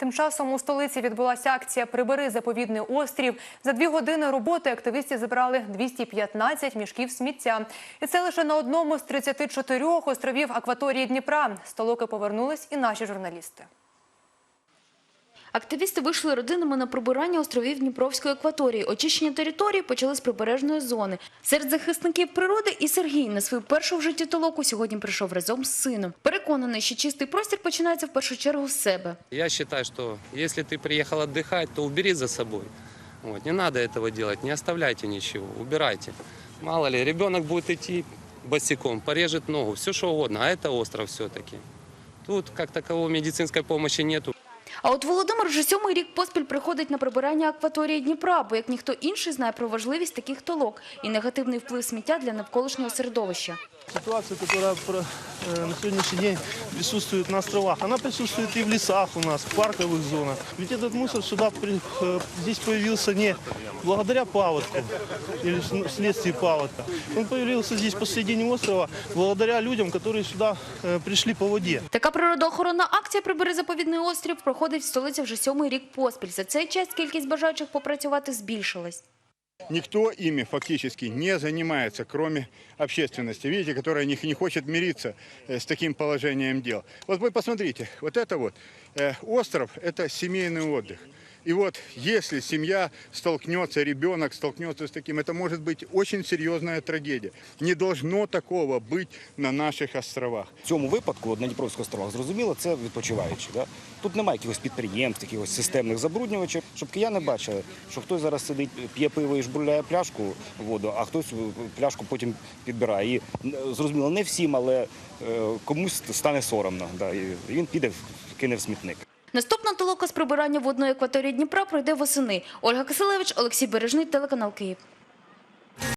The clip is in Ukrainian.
Тим часом у столиці відбулася акція Прибери заповідний острів. За дві години роботи активісти зібрали 215 мішків сміття. І це лише на одному з 34 островів акваторії Дніпра. З Толоки повернулись і наші журналісти. Активісти вийшли родинами на прибирання островів Дніпровської акваторії. Очищення території почали з прибережної зони. Серед захисників природи і Сергій на свою першу в житті толоку сьогодні прийшов разом з сином. Переконаний, що чистий простір починається в першу чергу з себе. Я считаю, что если ты приехал отдыхать, то убери за собой. Вот, не надо этого делать, не оставляйте ничего, убирайте. Мало ли, ребенок будет идти босиком, порежет ногу, все что угодно, а это остров все-таки. Тут как такового медицинской помощи нету. А от Володимир вже сьомий рік поспіль приходить на прибирання акваторії Дніпра, бо як ніхто інший знає про важливість таких толок і негативний вплив сміття для навколишнього середовища. Ситуація, яка на сегодняшний день присутствует на островах, она присутствует и в лесах у нас, в парковых зонах. Ведь этот мусор сюда при- э, здесь появился не благодаря паводку или вс- вследствие паводка. Он появился здесь посередине острова благодаря людям, которые сюда э, пришли по воде. Така природоохоронна акція «Прибери заповідний острів» проходить в столиці вже сьомий рік поспіль. За цей час кількість бажаючих попрацювати збільшилась. Никто ими фактически не занимается, кроме общественности, видите, которая не, не хочет мириться э, с таким положением дел. Вот вы посмотрите, вот это вот э, остров – это семейный отдых. И вот если семья столкнется, ребенок столкнется с таким, это может быть очень серьезная трагедия. Не должно такого быть на наших островах. В цьому випадку от на Дніпровських островах зрозуміло, це відпочиваючі. Да? Тут немає якихось підприємств, якихось системних забруднювачів, щоб кияни бачили, що хтось зараз сидить, п'є пиво і жбурляє пляшку в воду, а хтось пляшку потім підбирає. І м, зрозуміло, не всім, але е, комусь стане соромно. Да? І він піде, кине в смітник. Наступна толока з прибирання водної акваторії Дніпра пройде восени. Ольга Киселевич, Олексій Бережний, телеканал Київ.